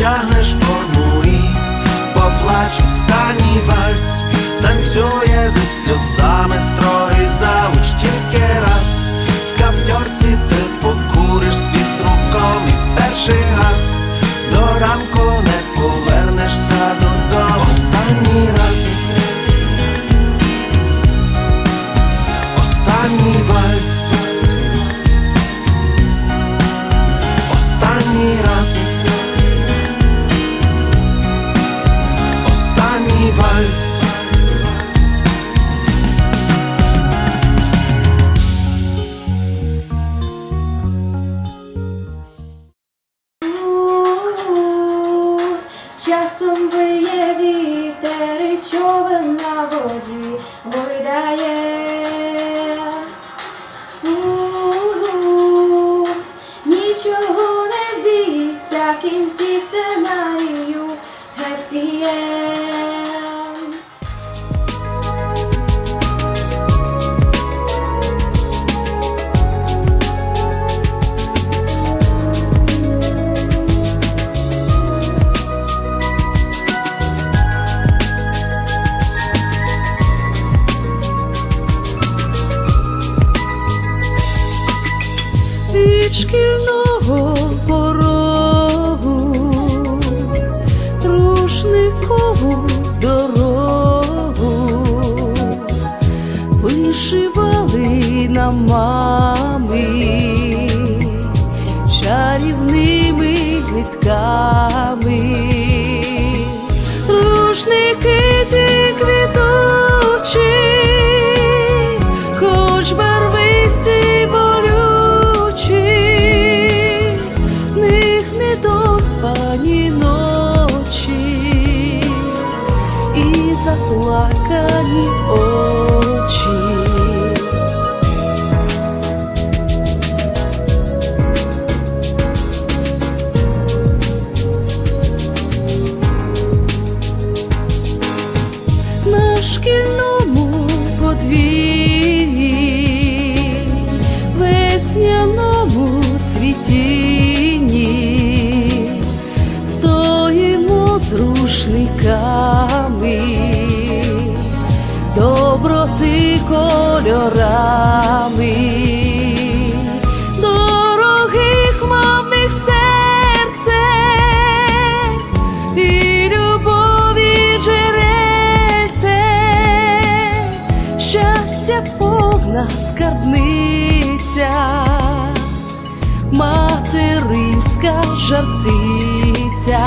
Одягнеш форму і поплач останній вальс, танцює зі сльозами строгий Часом виє вітер і човен на воді гойдає. Нічого не бійся, кінці сценарію happy шкільного порогу, рушникову дорогу, вишивали на мами рушниками, доброти кольорами, дорогих мовних серце і любові джерельце, щастя повна материнська жартиця.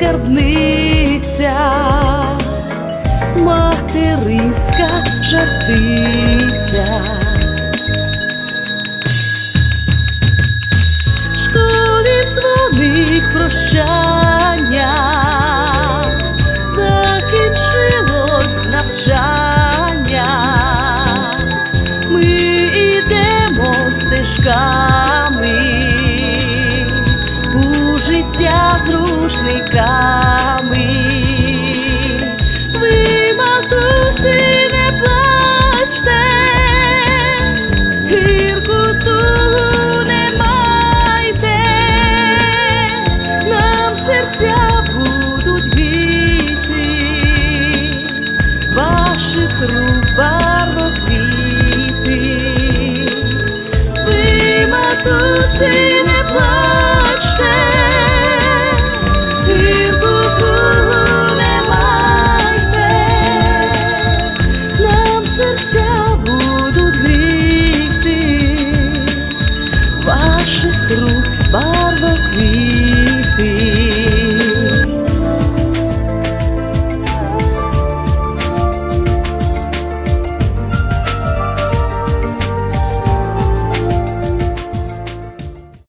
Скарбниця, материнська жартиця. В школі дзвоник прощання, життя з рушниками. Barbecue.